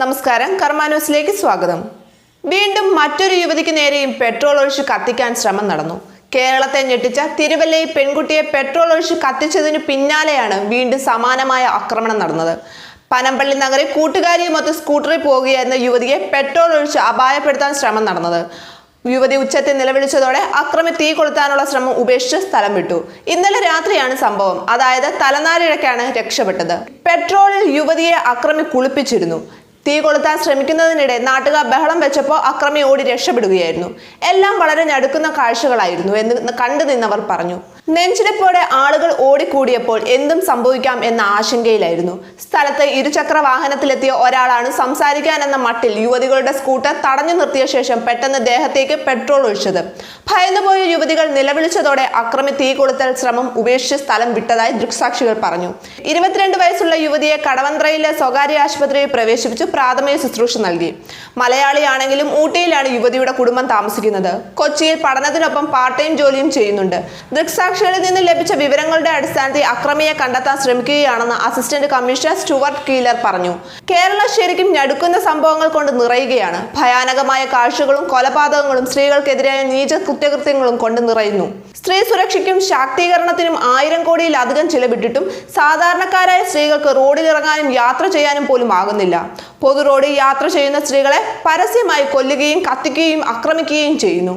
നമസ്കാരം കർമ്മ സ്വാഗതം. വീണ്ടും മറ്റൊരു യുവതിക്ക് നേരെയും പെട്രോൾ ഒഴിച്ച് കത്തിക്കാൻ ശ്രമം നടന്നു. കേരളത്തെ ഞെട്ടിച്ച തിരുവല്ലയിൽ പെൺകുട്ടിയെ പെട്രോൾ ഒഴിച്ച് കത്തിച്ചതിനു പിന്നാലെയാണ് വീണ്ടും സമാനമായ ആക്രമണം നടന്നത്. പനമ്പള്ളി നഗറിൽ കൂട്ടുകാരിയുമൊത്ത് സ്കൂട്ടറിൽ പോകുകയായിരുന്ന യുവതിയെ പെട്രോൾ ഒഴിച്ച് അപായപ്പെടുത്താൻ ശ്രമം നടന്നത്. യുവതി ഉച്ചത്തിൽ നിലവിളിച്ചതോടെ അക്രമി തീ കൊളുത്താനുള്ള ശ്രമം ഉപേക്ഷിച്ച് സ്ഥലം വിട്ടു. ഇന്നലെ രാത്രിയാണ് സംഭവം. അതായത് തലനാരിഴക്കാണ് രക്ഷപ്പെട്ടത്. പെട്രോളിൽ യുവതിയെ അക്രമി കുളിപ്പിച്ചിരുന്നു. തീ കൊളുത്താൻ ശ്രമിക്കുന്നതിനിടെ നാട്ടുകാർ ബഹളം വെച്ചപ്പോൾ അക്രമി ഓടി രക്ഷപ്പെടുകയായിരുന്നു. എല്ലാം വളരെ ഞടുക്കുന്ന കാഴ്ചകളായിരുന്നു എന്ന് കണ്ടു നിന്നവർ പറഞ്ഞു. നെഞ്ചിടിപ്പോടെ ആളുകൾ ഓടിക്കൂടിയപ്പോൾ എന്തും സംഭവിക്കാം എന്ന ആശങ്കയിലായിരുന്നു. സ്ഥലത്ത് ഇരുചക്ര വാഹനത്തിലെത്തിയ ഒരാളാണ് സംസാരിക്കാൻ എന്ന മട്ടിൽ യുവതികളുടെ സ്കൂട്ടർ തടഞ്ഞു നിർത്തിയ ശേഷം പെട്ടെന്ന് ദേഹത്തേക്ക് പെട്രോൾ ഒഴിച്ചത്. ഭയന്നുപോയ യുവതികൾ നിലവിളിച്ചതോടെ അക്രമി തീ കൊളുത്തൽ ശ്രമം ഉപേക്ഷിച്ച് സ്ഥലം വിട്ടതായി ദൃക്സാക്ഷികൾ പറഞ്ഞു. ഇരുപത്തിരണ്ട് വയസ്സുള്ള യുവതിയെ കടവന്ത്രയിലെ സ്വകാര്യ ആശുപത്രിയിൽ പ്രവേശിപ്പിച്ച്. പ്രാഥമിക ശുശ്രൂഷ നൽകി. മലയാളിയാണെങ്കിലും ഊട്ടിയിലാണ് യുവതിയുടെ കുടുംബം താമസിക്കുന്നത്. കൊച്ചിയിൽ പഠനത്തിനൊപ്പം പാർട്ട് ടൈം ജോലിയും ചെയ്യുന്നുണ്ട്. ദൃക്സാക്ഷികളിൽ നിന്ന് ലഭിച്ച വിവരങ്ങളുടെ അടിസ്ഥാനത്തിൽ അക്രമിയെ കണ്ടെത്താൻ ശ്രമിക്കുകയാണെന്ന് അസിസ്റ്റന്റ് കമ്മീഷണർ സ്റ്റുവർട്ട് കീലർ പറഞ്ഞു. കേരള ശരിക്കും ഞടുക്കുന്ന സംഭവങ്ങൾ കൊണ്ട് നിറയുകയാണ്. ഭയാനകമായ കാഴ്ചകളും കൊലപാതകങ്ങളും സ്ത്രീകൾക്കെതിരായ നീച കുറ്റകൃത്യങ്ങളും കൊണ്ട് നിറയുന്നു. സ്ത്രീ സുരക്ഷയ്ക്കും ശാക്തീകരണത്തിനും ആയിരം കോടിയിലധികം ചിലവിട്ടിട്ടും സാധാരണക്കാരായ സ്ത്രീകൾക്ക് റോഡിലിറങ്ങാനും യാത്ര ചെയ്യാനും പോലും ആകുന്നില്ല. പൊതു റോഡിൽ യാത്ര ചെയ്യുന്ന സ്ത്രീകളെ പരസ്യമായി കൊല്ലുകയും കത്തിക്കുകയും ആക്രമിക്കുകയും ചെയ്യുന്നു.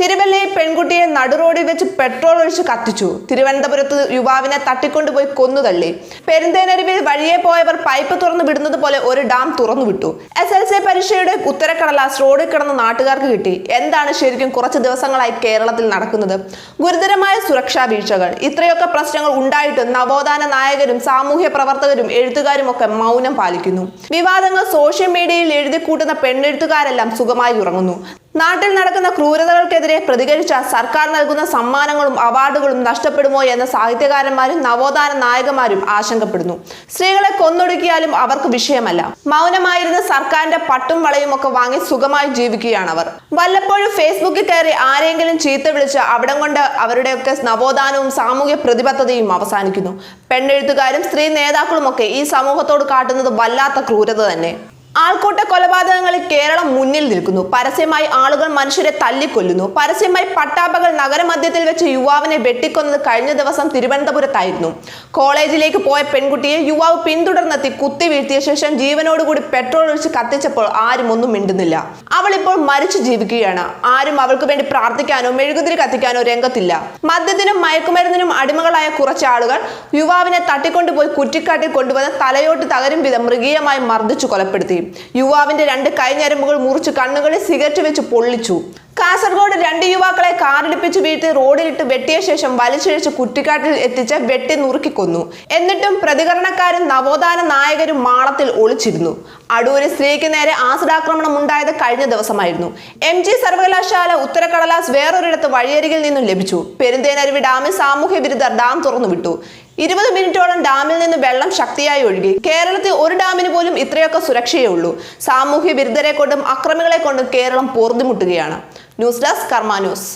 തിരുവല്ലയിൽ പെൺകുട്ടിയെ നടുറോഡിൽ വെച്ച് പെട്രോൾ ഒഴിച്ച് കത്തിച്ചു. തിരുവനന്തപുരത്ത് യുവാവിനെ തട്ടിക്കൊണ്ടുപോയി കൊന്നുതള്ളി. പെരുന്തേനരുവിൽ വഴിയെ പോയവർ പൈപ്പ് തുറന്നു വിടുന്നത് പോലെ ഒരു ഡാം തുറന്നു വിട്ടു. എസ് എൽ സി പരീക്ഷയുടെ ഉത്തരക്കടലാസ് റോഡിൽ കിടന്ന നാട്ടുകാർക്ക് കിട്ടി. എന്താണ് ശരിക്കും കുറച്ച് ദിവസങ്ങളായി കേരളത്തിൽ നടക്കുന്നത്? ഗുരുതരമായ സുരക്ഷാ വീഴ്ചകൾ. ഇത്രയൊക്കെ പ്രശ്നങ്ങൾ ഉണ്ടായിട്ടും നവോത്ഥാന നായകരും സാമൂഹ്യ പ്രവർത്തകരും എഴുത്തുകാരും ഒക്കെ മൗനം പാലിക്കുന്നു. വിവാദങ്ങൾ സോഷ്യൽ മീഡിയയിൽ എഴുതി കൂട്ടുന്ന പെണ്ണെഴുത്തുകാരെല്ലാം സുഖമായി ഉറങ്ങുന്നു. നാട്ടിൽ നടക്കുന്ന ക്രൂരതകൾക്കെതിരെ പ്രതികരിച്ച സർക്കാർ നൽകുന്ന സമ്മാനങ്ങളും അവാർഡുകളും നഷ്ടപ്പെടുമോ എന്ന സാഹിത്യകാരന്മാരും നവോത്ഥാന നായകന്മാരും ആശങ്കപ്പെടുന്നു സ്ത്രീകളെ കൊന്നൊടുക്കിയാലും അവർക്ക് വിഷയമല്ല. മൗനമായിരുന്ന സർക്കാരിന്റെ പട്ടും വളയും ഒക്കെ വാങ്ങി സുഖമായി ജീവിക്കുകയാണ് അവർ വല്ലപ്പോഴും ഫേസ്ബുക്കിൽ കയറി ആരെങ്കിലും ചീത്ത വിളിച്ച് അവിടം കൊണ്ട് അവരുടെയൊക്കെ നവോത്ഥാനവും സാമൂഹ്യ പ്രതിബദ്ധതയും അവസാനിക്കുന്നു. പെണ്ണെഴുത്തുകാരും സ്ത്രീ നേതാക്കളുമൊക്കെ ഈ സമൂഹത്തോട് കാട്ടുന്നത് വല്ലാത്ത ക്രൂരത തന്നെ. ആൾക്കൂട്ട കൊലപാതകങ്ങളിൽ കേരളം മുന്നിൽ നിൽക്കുന്നു. പരസ്യമായി ആളുകൾ മനുഷ്യരെ തല്ലിക്കൊല്ലുന്നു. പരസ്യമായി പട്ടാപ്പകൾ നഗരമധ്യത്തിൽ വെച്ച് യുവാവിനെ വെട്ടിക്കൊന്നത് കഴിഞ്ഞ ദിവസം തിരുവനന്തപുരത്തായിരുന്നു. കോളേജിലേക്ക് പോയ പെൺകുട്ടിയെ യുവാവ് പിന്തുടർന്നെത്തി കുത്തി വീഴ്ത്തിയ ശേഷം ജീവനോടുകൂടി പെട്രോൾ ഒഴിച്ച് കത്തിച്ചപ്പോൾ ആരും ഒന്നും മിണ്ടുന്നില്ല. അവൾ ഇപ്പോൾ മരിച്ചു ജീവിക്കുകയാണ്. ആരും അവൾക്ക് വേണ്ടി പ്രാർത്ഥിക്കാനോ മെഴുകുതിരി കത്തിക്കാനോ രംഗത്തില്ല. മദ്യത്തിനും മയക്കുമരുന്നിനും അടിമകളായ കുറച്ച് ആളുകൾ യുവാവിനെ തട്ടിക്കൊണ്ടുപോയി കുറ്റിക്കാട്ടിൽ കൊണ്ടുവന്ന് തലയോട്ട് തകരും വിധം മൃഗീയമായി മർദ്ദിച്ചു കൊലപ്പെടുത്തി. യുവാവിന്റെ രണ്ട് കൈഞ്ഞരമ്പുകൾ മുറിച്ച് കണ്ണുകളിൽ സിഗരറ്റ് വെച്ച് പൊള്ളിച്ചു. കാസർഗോഡ് രണ്ട് യുവാക്കളെ കാറിടിപ്പിച്ച് വീഴ്ത്തി റോഡിലിട്ട് വെട്ടിയ ശേഷം വലിച്ചിഴച്ച് കുറ്റിക്കാട്ടിൽ എത്തിച്ച് വെട്ടി നുറുക്കിക്കൊന്നു. എന്നിട്ടും പ്രതികരണക്കാരും നവോത്ഥാന നായകരും മാളത്തിൽ ഒളിച്ചിരുന്നു. അടൂരിൽ സ്ത്രീക്ക് നേരെ ആസിഡാക്രമണം ഉണ്ടായത് കഴിഞ്ഞ ദിവസമായിരുന്നു. എം ജി സർവകലാശാല ഉത്തരക്കടലാസ് വേറൊരിടത്ത് വഴിയരികിൽ നിന്നും ലഭിച്ചു. പെരുന്തേനരുവി ഡാമിൽ സാമൂഹ്യ വിരുദ്ധർ ഡാം തുറന്നുവിട്ടു. ഇരുപത് മിനിറ്റോളം ഡാമിൽ നിന്ന് വെള്ളം ശക്തിയായി ഒഴുകി. കേരളത്തിൽ ഒരു ഡാമിന് പോലും ഇത്രയൊക്കെ സുരക്ഷയേ ഉള്ളൂ. സാമൂഹ്യ വിരുദ്ധരെ കൊണ്ടും അക്രമികളെ കൊണ്ടും കേരളം പോർതിമുട്ടുകയാണ് ന്യൂസ് ഡെസ്ക് കർമാ ന്യൂസ്.